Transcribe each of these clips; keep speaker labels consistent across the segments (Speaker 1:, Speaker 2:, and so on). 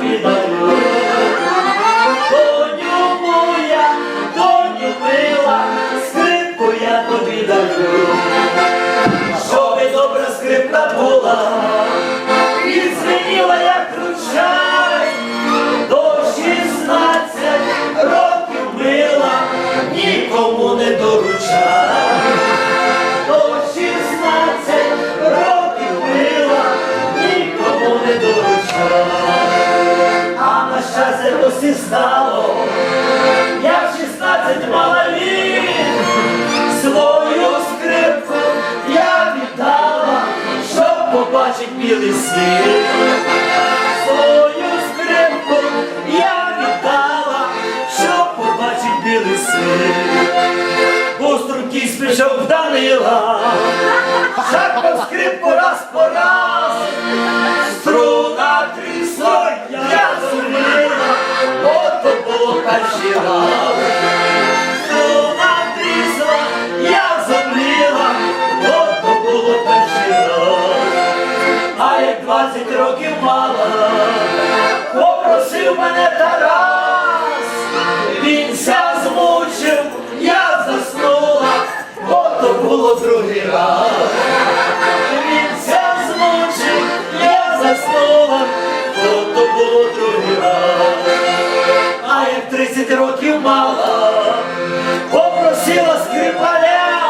Speaker 1: тобі дарую. Доню моя, доню я тобі дарую. Щоби добра скрипка була, і звеніла, як ручай, до 16 років мила, нікому не до. Якось і стало, я в 16 мала літ, свою скрипку я віддала, щоб побачить білий світ. Свою скрипку я віддала, щоб побачить білий світ. Острункий спішов в Данила, шарпав скрипку раз по раз, раз. Струна трісла, я зуміла, ото було перший раз. А як 20 років мала, попросив мене Тарас, він ся змучив, я заснула, ото було другий раз. 30 років мала, попросила скрипаля,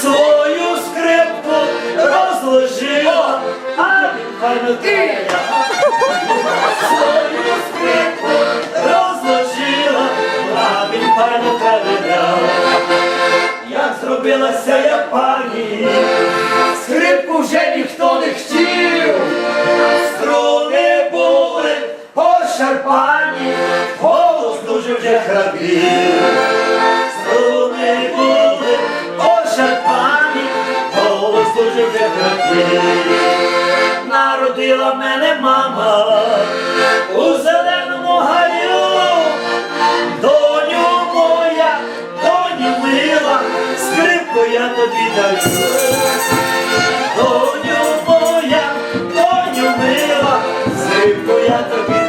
Speaker 1: свою скрипку розложила, а він файно каяв. Свою скрипку розложила, а він файно каяв. Як зробилася я пані, скрипку вже ніхто не хотів, струни вже храпів. Струни були пошарпані, голос дуже вже храпів. Народила мене мама у зеленому гаю, доню моя, доню мила, скрипку я тобі даю. Доню моя, доню мила, скрипку я тобі